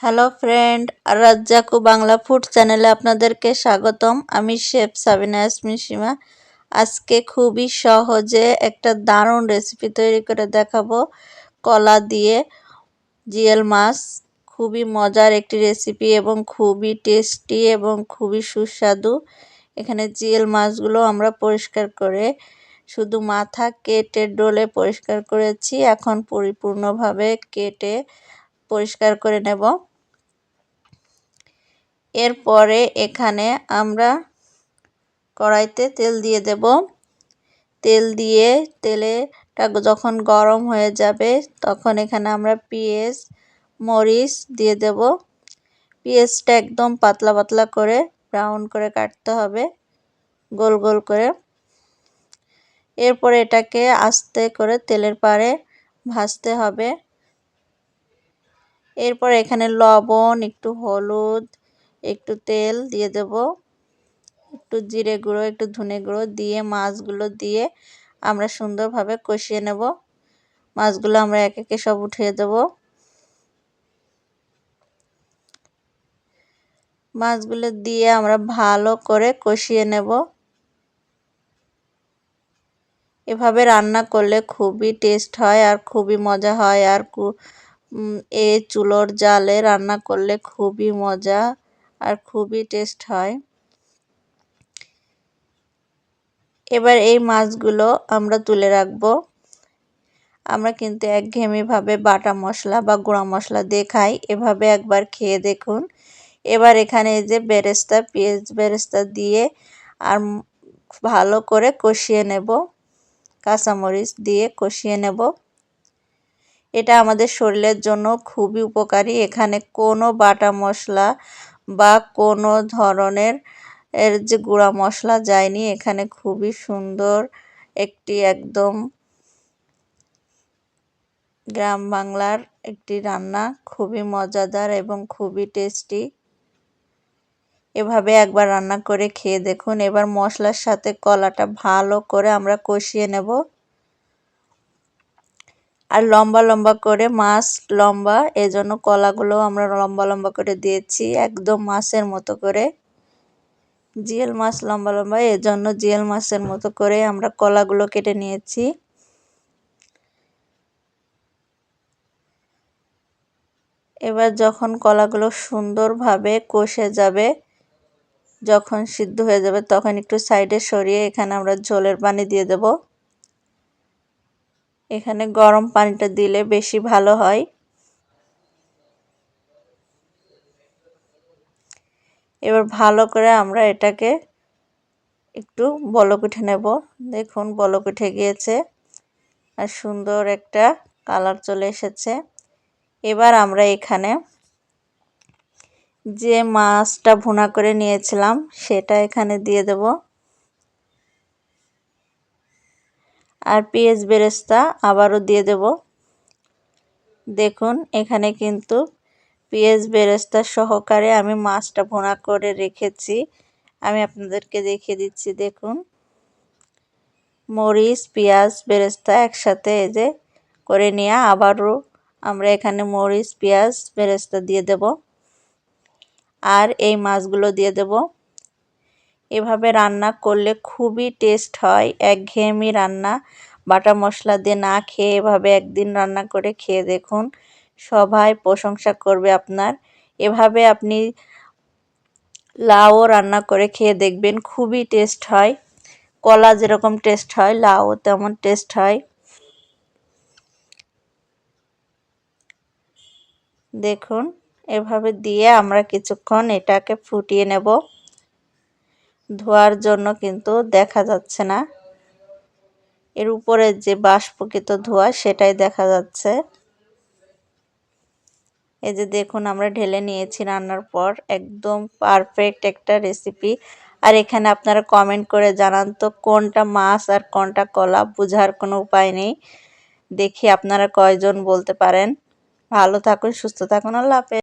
Hello friend, রাজ্জাকু Bangla food চ্যানেলে আপনাদেরকে স্বাগতম। আমি শেফ সাবিনা ইয়াসমিন সীমা। আজকে খুবই সহজে একটা দারুণ রেসিপি তৈরি করে দেখাবো। কলা দিয়ে জিয়েল মাছ, খুবই মজার একটি রেসিপি এবং খুবই টেস্টি এবং খুবই সুস্বাদু। এখানে জিয়েল মাছগুলো আমরা পরিষ্কার করে শুধু মাথা কেটে ডোলে পরিষ্কার করেছি। এখন পরিপূর্ণভাবে কেটে পরিষ্কার করে নেব। এরপরে এখানে আমরা কড়াইতে তেল দিয়ে দেব। তেল দিয়ে তেলেটা যখন গরম হয়ে যাবে, তখন এখানে আমরা পেঁয়াজ, মরিচ দিয়ে দেব। পেঁয়াজটা একদম পাতলা পাতলা করে ব্রাউন করে কাটতে হবে, গোল গোল করে। এরপরে এটাকে আস্তে করে তেলের পারে ভাজতে হবে। এরপর এখানে লবণ, একটু হলুদ একটু তেল দিয়ে দেব। একটু জিরে গুঁড়ো, একটু ধনে গুঁড়ো দিয়ে মাছগুলো দিয়ে আমরা সুন্দরভাবে কষিয়ে নেব। মাছগুলো আমরা এক একে সব উঠিয়ে দেব। মাছগুলো দিয়ে আমরা ভালো করে কষিয়ে নেব। এভাবে রান্না করলে খুবই টেস্ট হয় আর খুবই মজা হয়। আর এ চুলোর জালে রান্না করলে খুবই মজা। আর খুবই টেস্ট হয়। এবার এই মাছগুলো আমরা তুলে রাখব। আমরা কিন্তু একঘেয়েমিভাবে বাটা মশলা বা গুঁড়া মশলা দিয়ে খাই, এভাবে একবার খেয়ে দেখুন। এবার এখানে এই যে বেরেস্তা, পেঁয়াজ বেরেস্তা দিয়ে আর ভালো করে কষিয়ে নেব। কাঁচামরিচ দিয়ে কষিয়ে নেব। এটা আমাদের শরীরের জন্য খুবই উপকারী। এখানে কোনো বাটা মশলা বা কোনো ধরনের এর যে গুঁড়া মশলা যায়নি, এখানে খুবই সুন্দর একটি একদম গ্রাম বাংলার একটি রান্না, খুবই মজাদার এবং খুবই টেস্টি। এভাবে একবার রান্না করে খেয়ে দেখুন। এবার মশলার সাথে কলাটা ভালো করে আমরা কষিয়ে নেব। আর লম্বা লম্বা করে মাছ লম্বা, এজন্য কলাগুলো আমরা লম্বা লম্বা করে দিয়েছি, একদম মাছের মতো করে। জিয়েল মাছ লম্বা লম্বা, এজন্য জিয়েল মাছের মতো করে আমরা কলাগুলো কেটে নিয়েছি। এবার যখন কলাগুলো সুন্দরভাবে কষে যাবে, যখন সিদ্ধ হয়ে যাবে, তখন একটু সাইডে সরিয়ে এখানে আমরা ঝোলের পানি দিয়ে দেব। এখানে গরম পানিটা দিলে বেশি ভালো হয়। এবার ভালো করে আমরা এটাকে একটু বলক উঠে নেব। দেখুন বলক উঠে গিয়েছে আর সুন্দর একটা কালার চলে এসেছে। এবার আমরা এখানে যে মাছটা ভুনা করে নিয়েছিলাম, সেটা এখানে দিয়ে দেব। আর পেঁয়াজ বেরেস্তা আবারও দিয়ে দেব। দেখুন, এখানে কিন্তু পেঁয়াজ বেরেস্তা সহকারে আমি মাছটা ভুনা করে রেখেছি। আমি আপনাদেরকে দেখিয়ে দিচ্ছি, দেখুন। মরিচ, পেঁয়াজ, বেরেস্তা একসাথে এই যে করে নিয়ে আবারও আমরা এখানে মরিচ, পেঁয়াজ, বেরেস্তা দিয়ে দেব। আর এই মাছগুলো দিয়ে দেব। এভাবে রান্না করলে খুবই টেস্ট হয়। একঘেয়েমি রান্না। বাটা মশলা দিয়ে না খেয়ে এভাবে একদিন রান্না করে খেয়ে দেখুন। সবাই প্রশংসা করবে আপনার। এভাবে আপনি লাউও রান্না করে খেয়ে দেখবেন, খুবই টেস্ট হয়। কলা যেরকম টেস্ট হয় লাউ তেমন টেস্ট হয়। দেখুন, এভাবে দিয়ে আমরা কিছুক্ষণ এটাকে ফুটিয়ে নেব। ধোয়ার জন্য কিন্তু দেখা যাচ্ছে না। এর উপরে যে বাষ্পকৃত ধোয়া, সেটাই দেখা যাচ্ছে। এই যে দেখুন, আমরা ঢেলে নিয়েছি রান্নার পর। একদম পারফেক্ট একটা রেসিপি আর এখানে আপনারা কমেন্ট করে জানান তো, কোনটা মাছ আর কোনটা কলা, বোঝার কোনো উপায় নেই। দেখি আপনারা কয়জন বলতে পারেন। ভালো থাকুন, সুস্থ থাকুন, আল্লাহ হাফেজ।